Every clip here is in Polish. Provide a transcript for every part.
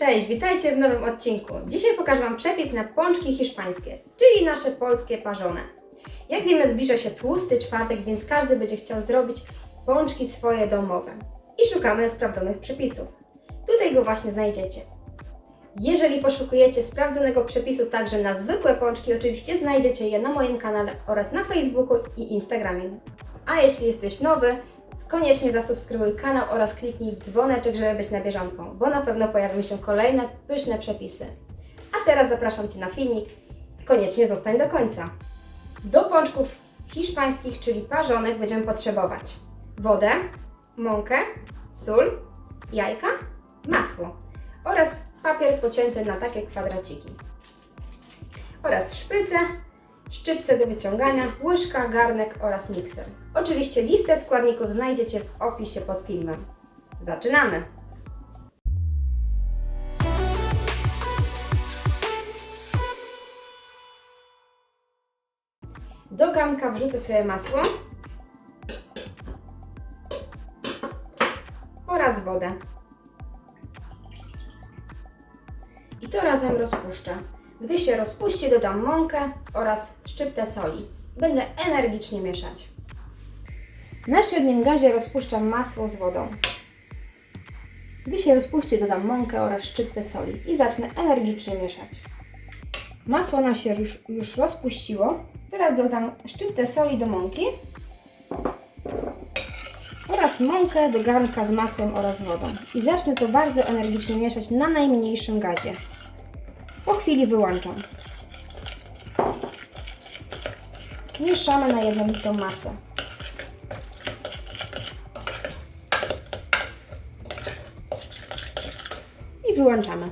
Cześć, witajcie w nowym odcinku. Dzisiaj pokażę Wam przepis na pączki hiszpańskie, czyli nasze polskie parzone. Jak wiemy, zbliża się tłusty czwartek, więc każdy będzie chciał zrobić pączki swoje domowe. I szukamy sprawdzonych przepisów. Tutaj go właśnie znajdziecie. Jeżeli poszukujecie sprawdzonego przepisu także na zwykłe pączki, oczywiście znajdziecie je na moim kanale oraz na Facebooku i Instagramie. A jeśli jesteś nowy, koniecznie zasubskrybuj kanał oraz kliknij w dzwoneczek, żeby być na bieżąco, bo na pewno pojawią się kolejne pyszne przepisy. A teraz zapraszam Cię na filmik. Koniecznie zostań do końca. Do pączków hiszpańskich, czyli parzonych, będziemy potrzebować wodę, mąkę, sól, jajka, masło oraz papier pocięty na takie kwadraciki oraz szprycę, szczypce do wyciągania, łyżka, garnek oraz mikser. Oczywiście listę składników znajdziecie w opisie pod filmem. Zaczynamy! Do garnka wrzucę sobie masło oraz wodę. I to razem rozpuszczę. Gdy się rozpuści, dodam mąkę oraz szczyptę soli. Będę energicznie mieszać. Na średnim gazie rozpuszczam masło z wodą. Gdy się rozpuści, dodam mąkę oraz szczyptę soli i zacznę energicznie mieszać. Masło nam się już, już rozpuściło. Teraz dodam szczyptę soli do mąki oraz mąkę do garnka z masłem oraz wodą. I zacznę to bardzo energicznie mieszać na najmniejszym gazie. Po chwili wyłączam. Mieszamy na jednolitą masę. I wyłączamy.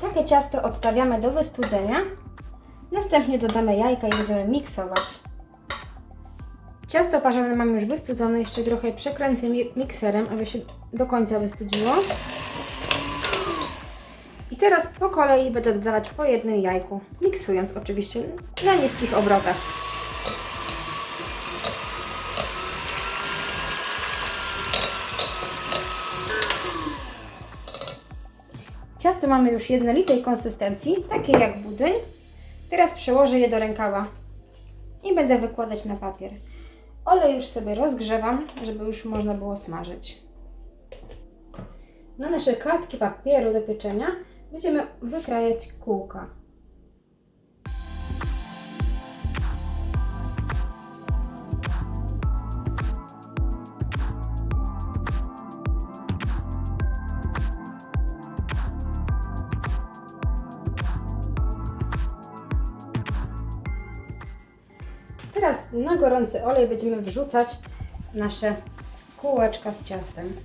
Takie ciasto odstawiamy do wystudzenia. Następnie dodamy jajka i będziemy miksować. Ciasto parzone mam już wystudzone, jeszcze trochę przekręcę mi- mikserem, aby się do końca wystudziło. I teraz po kolei będę dodawać po jednym jajku, miksując oczywiście na niskich obrotach. Ciasto mamy już jednolitej konsystencji, takiej jak budyń. Teraz przełożę je do rękawa i będę wykładać na papier. Olej już sobie rozgrzewam, żeby już można było smażyć. Na nasze kartki papieru do pieczenia będziemy wykrajać kółka. Teraz na gorący olej będziemy wrzucać nasze kółeczka z ciastem.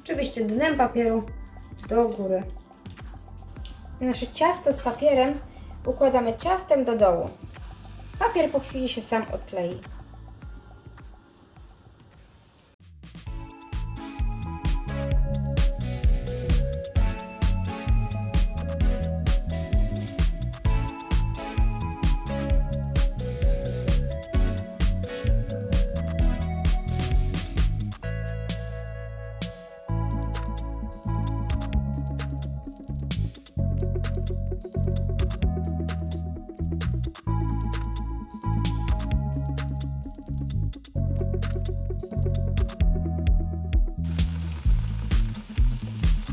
Oczywiście dnem papieru do góry. Nasze ciasto z papierem układamy ciastem do dołu. Papier po chwili się sam odklei.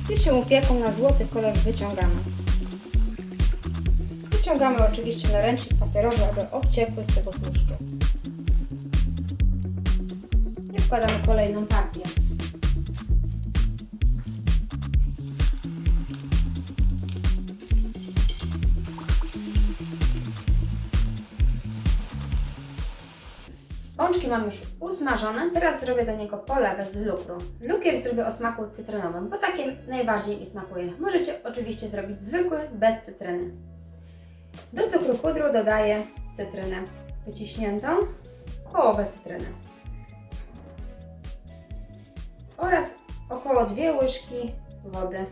Gdy się upieką na złoty kolor wyciągamy. Wyciągamy oczywiście na ręcznik papierowy, aby obciekły z tego tłuszczu. I wkładamy kolejną partię. Pączki mam już usmażone, teraz zrobię do niego polewę z lukru. Lukier zrobię o smaku cytrynowym, bo takie najbardziej mi smakuje. Możecie oczywiście zrobić zwykły, bez cytryny. Do cukru pudru dodaję cytrynę wyciśniętą, połowę cytryny oraz około 2 łyżki wody.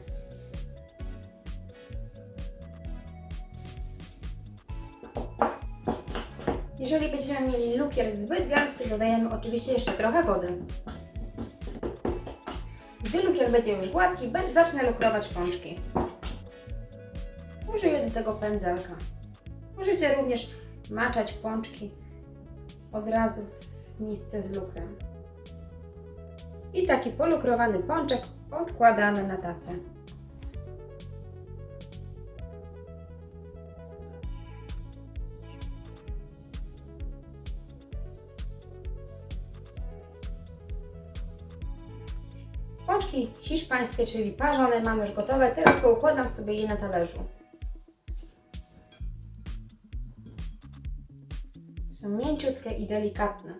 Jeżeli będziemy mieli lukier zbyt gęsty, dodajemy oczywiście jeszcze trochę wody. Gdy lukier będzie już gładki, zacznę lukrować pączki. Użyję do tego pędzelka. Możecie również maczać pączki od razu w misce z lukrem. I taki polukrowany pączek odkładamy na tacę. Pączki hiszpańskie, czyli parzone, mam już gotowe. Teraz poukładam sobie je na talerzu. Są mięciutkie i delikatne.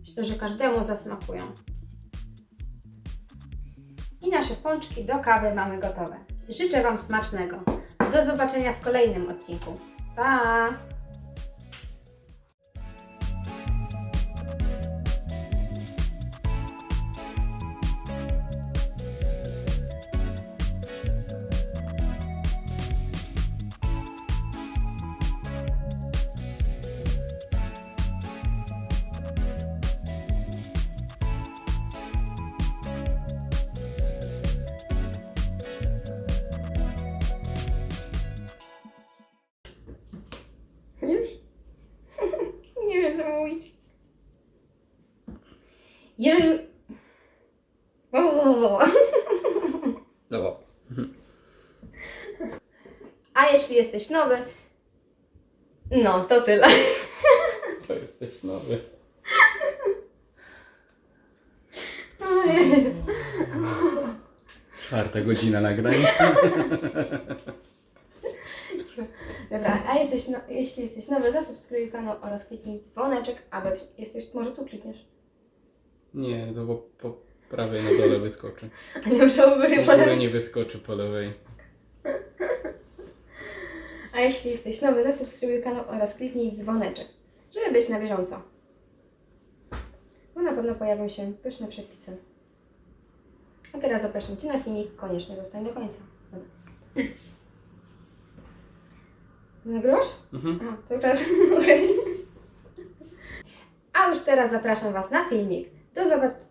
Myślę, że każdemu zasmakują. I nasze pączki do kawy mamy gotowe. Życzę Wam smacznego. Do zobaczenia w kolejnym odcinku. Pa! Jeżeli... Dobra. A jeśli jesteś nowy, no to tyle. To jesteś nowy. Czwarta godzina nagrania. Dobra, a jesteś no, jeśli jesteś nowy, zasubskrybuj kanał oraz kliknij dzwoneczek, aby jesteś, może tu klikniesz. Nie, to po, po prawej na dole wyskoczy. A nie u góry Po po górę nie wyskoczy po lewej. A jeśli jesteś nowy, zasubskrybuj kanał oraz kliknij w dzwoneczek, żeby być na bieżąco. Bo na pewno pojawią się pyszne przepisy. A teraz zapraszam Cię na filmik, koniecznie zostań do końca. Dobra. Nagrywasz? Mhm. Aha, to okej. A już teraz zapraszam Was na filmik. Do zobaczenia.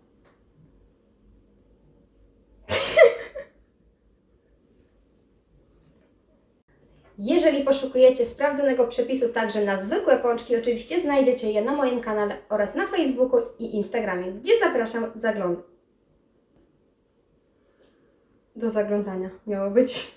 Jeżeli poszukujecie sprawdzonego przepisu także na zwykłe pączki, oczywiście znajdziecie je na moim kanale oraz na Facebooku i Instagramie, gdzie zapraszam zagląd. Do zaglądania miało być.